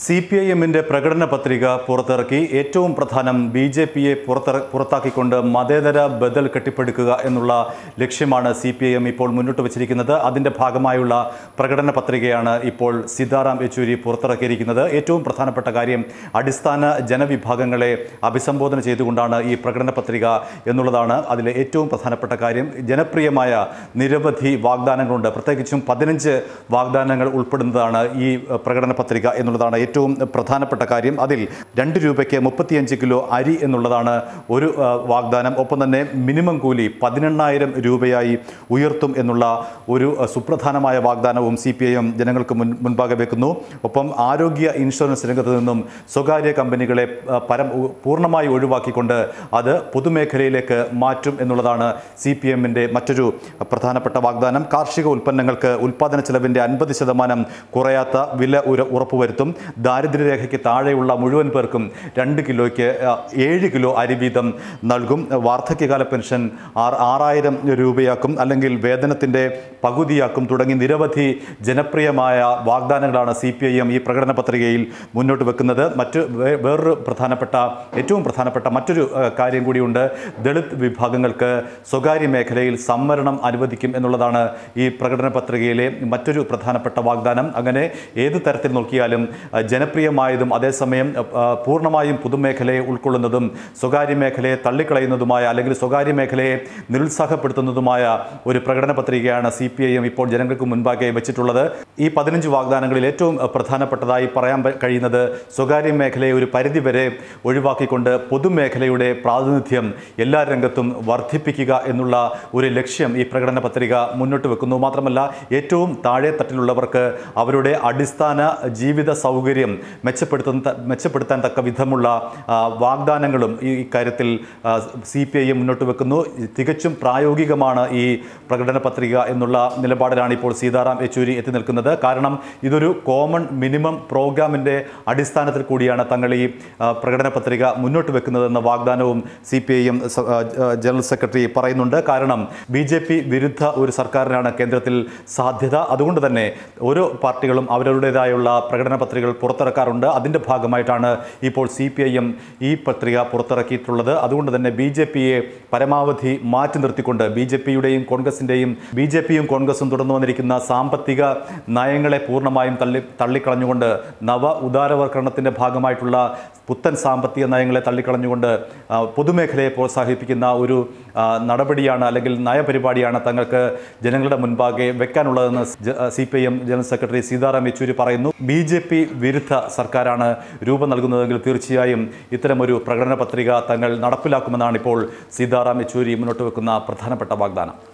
C P I എമ്മിന്റെ പ്രകടന പത്രിക പുറത്തിറക്കി. ഏറ്റവും പ്രധാനം ബി ജെ പിയെ പുറത്തിറ പുറത്താക്കിക്കൊണ്ട് മതേതര ബദൽ കെട്ടിപ്പടുക്കുക എന്നുള്ള ലക്ഷ്യമാണ് സി പി ഐ എം ഇപ്പോൾ മുന്നോട്ട് വച്ചിരിക്കുന്നത്. അതിന്റെ ഭാഗമായുള്ള പ്രകടന പത്രികയാണ് ഇപ്പോൾ സീതാറാം യെച്ചൂരി പുറത്തിറക്കിയിരിക്കുന്നത്. ഏറ്റവും പ്രധാനപ്പെട്ട കാര്യം അടിസ്ഥാന ജനവിഭാഗങ്ങളെ അഭിസംബോധന ചെയ്തുകൊണ്ടാണ് ഈ പ്രകടന പത്രിക എന്നുള്ളതാണ് അതിലെ ഏറ്റവും പ്രധാനപ്പെട്ട കാര്യം. ജനപ്രിയമായ നിരവധി വാഗ്ദാനങ്ങളുണ്ട്. പ്രത്യേകിച്ചും പതിനഞ്ച് വാഗ്ദാനങ്ങൾ ഉൾപ്പെടുന്നതാണ് ഈ പ്രകടന പത്രിക എന്നുള്ളതാണ് ഏറ്റവും പ്രധാനപ്പെട്ട കാര്യം അതിൽ രണ്ട് രൂപയ്ക്ക് മുപ്പത്തിയഞ്ച് കിലോ അരി എന്നുള്ളതാണ് ഒരു വാഗ്ദാനം. ഒപ്പം തന്നെ മിനിമം കൂലി പതിനെണ്ണായിരം രൂപയായി ഉയർത്തും എന്നുള്ള ഒരു സുപ്രധാനമായ വാഗ്ദാനവും സി പി ഐ എം ജനങ്ങൾക്ക് മുൻ മുൻപാകെ വെക്കുന്നു. ഒപ്പം ആരോഗ്യ ഇൻഷുറൻസ് രംഗത്ത് നിന്നും സ്വകാര്യ കമ്പനികളെ പരം പൂർണമായി ഒഴിവാക്കിക്കൊണ്ട് അത് പൊതുമേഖലയിലേക്ക് മാറ്റും എന്നുള്ളതാണ് സി പി എമ്മിന്റെ മറ്റൊരു പ്രധാനപ്പെട്ട വാഗ്ദാനം. കാർഷിക ഉൽപ്പന്നങ്ങൾക്ക് ഉൽപ്പാദന ചെലവിന്റെ അൻപത് ശതമാനം കുറയാത്ത വില ഉറപ്പുവരുത്തും. ദാരിദ്ര്യരേഖയ്ക്ക് താഴെയുള്ള മുഴുവൻ പേർക്കും രണ്ട് കിലോയ്ക്ക് ഏഴ് കിലോ അരി വീതം നൽകും. വാർദ്ധക്യകാല പെൻഷൻ ആറ് ആറായിരം രൂപയാക്കും. അല്ലെങ്കിൽ വേതനത്തിന്റെ പകുതിയാക്കും. തുടങ്ങി നിരവധി ജനപ്രിയമായ വാഗ്ദാനങ്ങളാണ് സി പി ഐ എം ഈ പ്രകടന പത്രികയിൽ മുന്നോട്ട് വെക്കുന്നത്. മറ്റ് വേറൊരു പ്രധാനപ്പെട്ട ഏറ്റവും പ്രധാനപ്പെട്ട മറ്റൊരു കാര്യം കൂടിയുണ്ട്. ദളിത് വിഭാഗങ്ങൾക്ക് സ്വകാര്യ മേഖലയിൽ സംവരണം അനുവദിക്കും എന്നുള്ളതാണ് ഈ പ്രകടന പത്രികയിലെ മറ്റൊരു പ്രധാനപ്പെട്ട വാഗ്ദാനം. അങ്ങനെ ഏത് തരത്തിൽ നോക്കിയാലും ജനപ്രിയമായതും അതേസമയം പൂർണമായും പൊതുമേഖലയെ ഉൾക്കൊള്ളുന്നതും സ്വകാര്യ മേഖലയെ തള്ളിക്കളയുന്നതുമായ അല്ലെങ്കിൽ സ്വകാര്യ മേഖലയെ നിരുത്സാഹപ്പെടുത്തുന്നതുമായ ഒരു പ്രകടന പത്രികയാണ് സി പി ഐ എം ഇപ്പോൾ ജനങ്ങൾക്ക് മുൻപാകെ വെച്ചിട്ടുള്ളത്. ഈ പതിനഞ്ച് വാഗ്ദാനങ്ങളിൽ ഏറ്റവും പ്രധാനപ്പെട്ടതായി പറയാൻ കഴിയുന്നത് സ്വകാര്യ മേഖലയെ ഒരു പരിധിവരെ ഒഴിവാക്കിക്കൊണ്ട് പൊതുമേഖലയുടെ പ്രാതിനിധ്യം എല്ലാ രംഗത്തും വർദ്ധിപ്പിക്കുക എന്നുള്ള ഒരു ലക്ഷ്യം ഈ പ്രകടന പത്രിക മുന്നോട്ട് വെക്കുന്നു. മാത്രമല്ല ഏറ്റവും താഴെ തട്ടിലുള്ളവർക്ക് അവരുടെ അടിസ്ഥാന ജീവിത സൗകര്യം മെച്ചപ്പെടുത്തുന്ന മെച്ചപ്പെടുത്താൻ തക്ക വിധമുള്ള വാഗ്ദാനങ്ങളും ഈ ഇക്കാര്യത്തിൽ സി പി ഐ മുന്നോട്ട് വെക്കുന്നു. തികച്ചും പ്രായോഗികമാണ് ഈ പ്രകടന പത്രിക എന്നുള്ള നിലപാടിലാണ് ഇപ്പോൾ സീതാറാം യെച്ചൂരി എത്തി നിൽക്കുന്നത്. കാരണം ഇതൊരു കോമൺ മിനിമം പ്രോഗ്രാമിന്റെ അടിസ്ഥാനത്തിൽ കൂടിയാണ് തങ്ങൾ ഈ പ്രകടന പത്രിക മുന്നോട്ട് വെക്കുന്നതെന്ന വാഗ്ദാനവും C P I M general secretary പറയുന്നുണ്ട്. കാരണം ബി ജെ പി വിരുദ്ധ ഒരു സർക്കാരിനാണ് കേന്ദ്രത്തിൽ സാധ്യത. അതുകൊണ്ട് തന്നെ ഓരോ പാർട്ടികളും അവരവരുടേതായുള്ള പ്രകടന പത്രികകൾ പുറത്തിറക്കാറുണ്ട്. അതിന്റെ ഭാഗമായിട്ടാണ് ഇപ്പോൾ സി പി ഐ എം ഈ പത്രിക പുറത്തിറക്കിയിട്ടുള്ളത്. അതുകൊണ്ട് തന്നെ ബി ജെ പിയെ പരമാവധി മാറ്റി നിർത്തിക്കൊണ്ട് ബി ജെ പിയുടെയും കോൺഗ്രസിന്റെയും ബി ജെ പിയും കോൺഗ്രസും തുടർന്നു വന്നിരിക്കുന്ന സാമ്പത്തിക നയങ്ങളെ പൂർണമായും തള്ളി തള്ളിക്കളഞ്ഞുകൊണ്ട് നവ ഉദാരവൽക്കരണത്തിന്റെ ഭാഗമായിട്ടുള്ള പുത്തൻ സാമ്പത്തിക നയങ്ങളെ തള്ളിക്കളഞ്ഞുകൊണ്ട് പൊതുമേഖലയെ പ്രോത്സാഹിപ്പിക്കുന്ന ഒരു നടപടിയാണ് അല്ലെങ്കിൽ നയപരിപാടിയാണ് തങ്ങൾക്ക് ജനങ്ങളുടെ മുൻപാകെ വെക്കാനുള്ളതെന്ന് C P I M general secretary Sitaram Yechury പറയുന്നു. ബി ജെ പി വിരുദ്ധ സർക്കാരാണ് രൂപം നൽകുന്നതെങ്കിൽ തീർച്ചയായും ഇത്തരമൊരു പ്രകടന പത്രിക തങ്ങൾ നടപ്പിലാക്കുമെന്നാണ് ഇപ്പോൾ സീതാറാം യെച്ചൂരി മുന്നോട്ട് വെക്കുന്ന പ്രധാനപ്പെട്ട വാഗ്ദാനം.